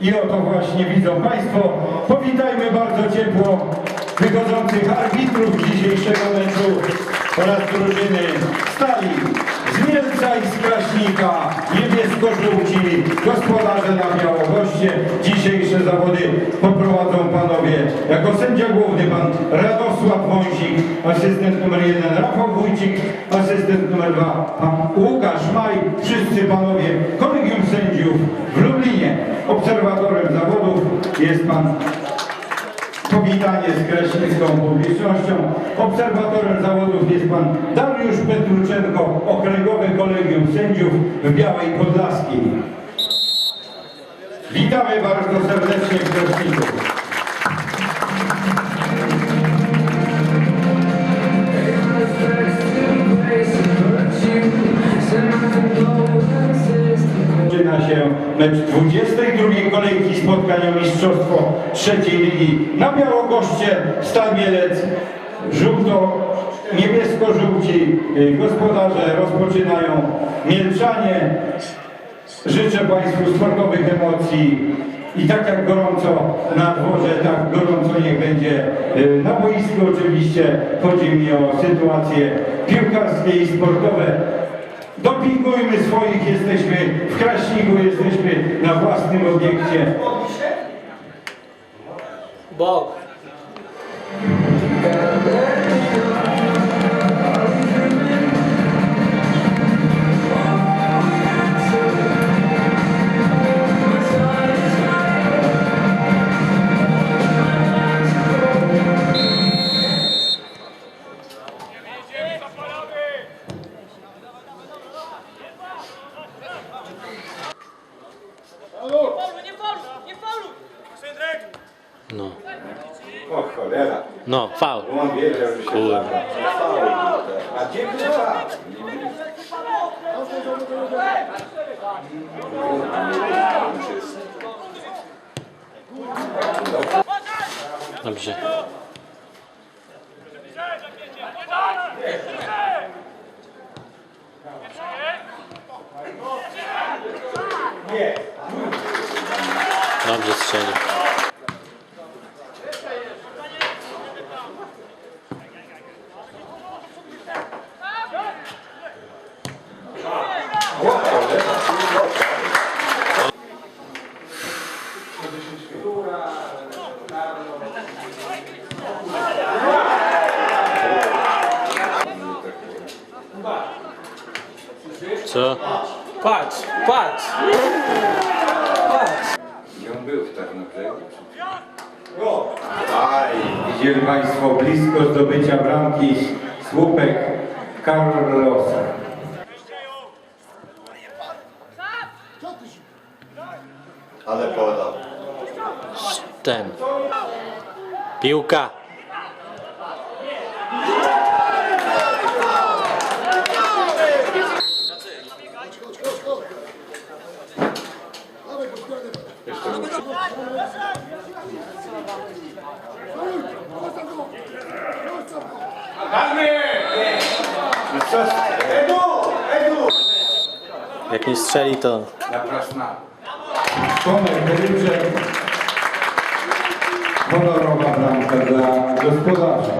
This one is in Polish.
I oto właśnie widzą Państwo, powitajmy bardzo ciepło wychodzących arbitrów dzisiejszego meczu oraz drużyny Stali z Mielca i z Kraśnika, niebiesko-żółci, gospodarze na Białogoście. Dzisiejsze zawody poprowadzą panowie jako sędzia główny pan Radosław Wąsik, asystent numer jeden Rafał Wójcik, asystent numer dwa pan Łukasz Maj, wszyscy panowie kolegium sędziów w Lublinie. Obserwatorem zawodów jest pan powitanie z kraśnicką publicznością. Obserwatorem zawodów jest pan Dariusz Petruczenko, Okręgowe Kolegium Sędziów w Białej Podlaskiej. Witamy bardzo serdecznie w Kraśniku. Spotkania Mistrzostwo trzeciej ligi na Białogoście Stal Mielec. Żółto, niebiesko-żółci y, gospodarze rozpoczynają Mielczanie. Życzę Państwu sportowych emocji i tak jak gorąco na dworze, tak gorąco niech będzie y, na boisku oczywiście. Chodzi mi o sytuacje piłkarskie i sportowe. Dopingujmy swoich, jesteśmy w Kraśniku, jesteśmy na własnym obiekcie. Bog. Faulu, nie faulu, nie faulu! No, O cholera, no, faul. on wiedział, że się Kurde. A gdzie była? Dobrze. Dobrze strzelił. Co? Patrz, patrz! Patrz! I on był w Tarnobrzegu. Aj, widzieli Państwo blisko zdobycia bramki słupek Carlosa. Ale podał. Ten. Piłka. Jak nie strzeli, to Zapraszam. Tomek Ryczek. Honorowa bramka dla gospodarza.